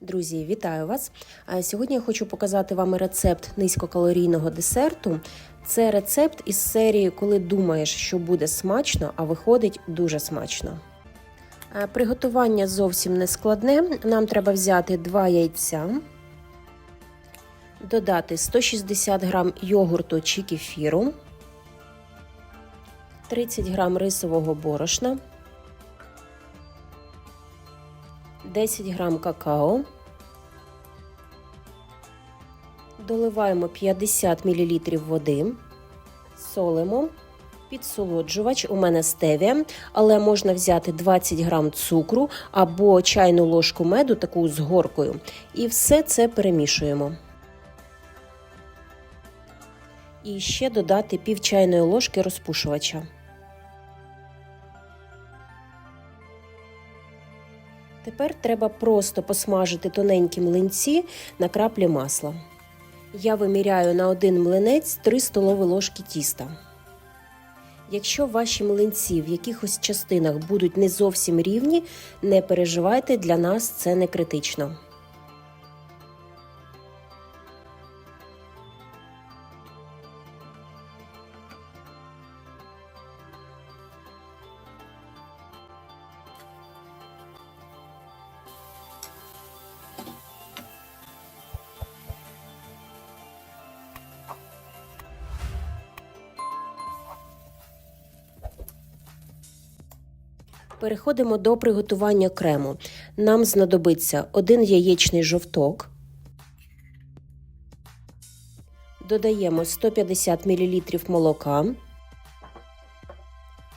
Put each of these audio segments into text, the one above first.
Друзі, вітаю вас! Сьогодні я хочу показати вам рецепт низькокалорійного десерту. Це рецепт із серії, коли думаєш, що буде смачно, а виходить дуже смачно. Приготування зовсім не складне. Нам треба взяти 2 яйця, додати 160 г йогурту чи кефіру, 30 г рисового борошна. 10 грам какао. Доливаємо 50 мл води, солимо, підсолоджувач. У мене стевія, але можна взяти 20 грам цукру або чайну ложку меду, таку з горкою. І все це перемішуємо. І ще додати пів чайної ложки розпушувача. Тепер треба просто посмажити тоненькі млинці на краплі масла. Я виміряю на один млинець 3 столові ложки тіста. Якщо ваші млинці в якихось частинах будуть не зовсім рівні, не переживайте, для нас це не критично. Переходимо до приготування крему. Нам знадобиться один яєчний жовток. Додаємо 150 мл молока,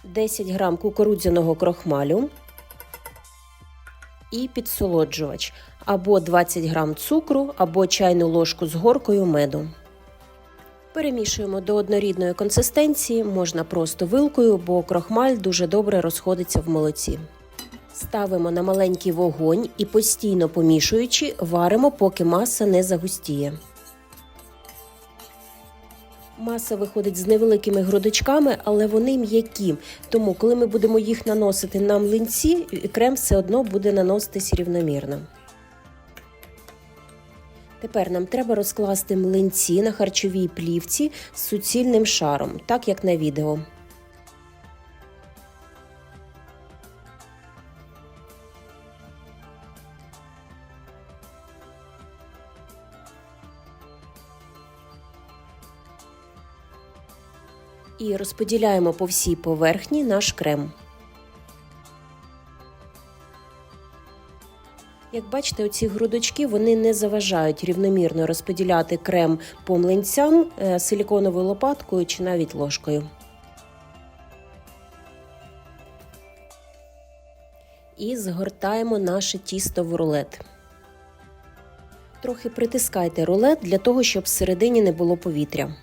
10 г кукурудзяного крохмалю і підсолоджувач або 20 г цукру, або чайну ложку з горкою меду. Перемішуємо до однорідної консистенції, можна просто вилкою, бо крохмаль дуже добре розходиться в молоці. Ставимо на маленький вогонь і постійно помішуючи, варимо, поки маса не загустіє. Маса виходить з невеликими грудочками, але вони м'які. Тому, коли ми будемо їх наносити на млинці, крем все одно буде наноситись рівномірно. Тепер нам треба розкласти млинці на харчовій плівці з суцільним шаром, так як на відео. І розподіляємо по всій поверхні наш крем. Як бачите, оці грудочки вони не заважають рівномірно розподіляти крем по млинцям е, силіконовою лопаткою чи навіть ложкою. І згортаємо наше тісто в рулет. Трохи притискайте рулет для того, щоб всередині не було повітря.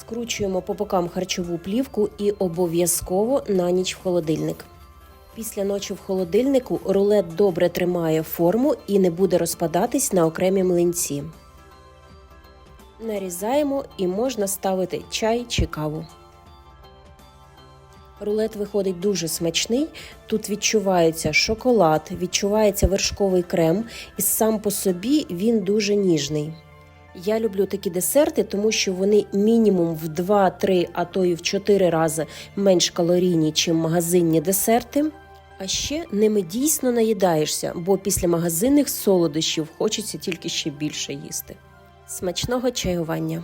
Скручуємо по бокам харчову плівку і обов'язково на ніч в холодильник. Після ночі в холодильнику рулет добре тримає форму і не буде розпадатись на окремі млинці. Нарізаємо і можна ставити чай чи каву. Рулет виходить дуже смачний. Тут відчувається шоколад, відчувається вершковий крем, і сам по собі він дуже ніжний. Я люблю такі десерти, тому що вони мінімум в 2-3, а то і в 4 рази менш калорійні, ніж магазинні десерти. А ще ними дійсно наїдаєшся, бо після магазинних солодощів хочеться тільки ще більше їсти. Смачного чаювання!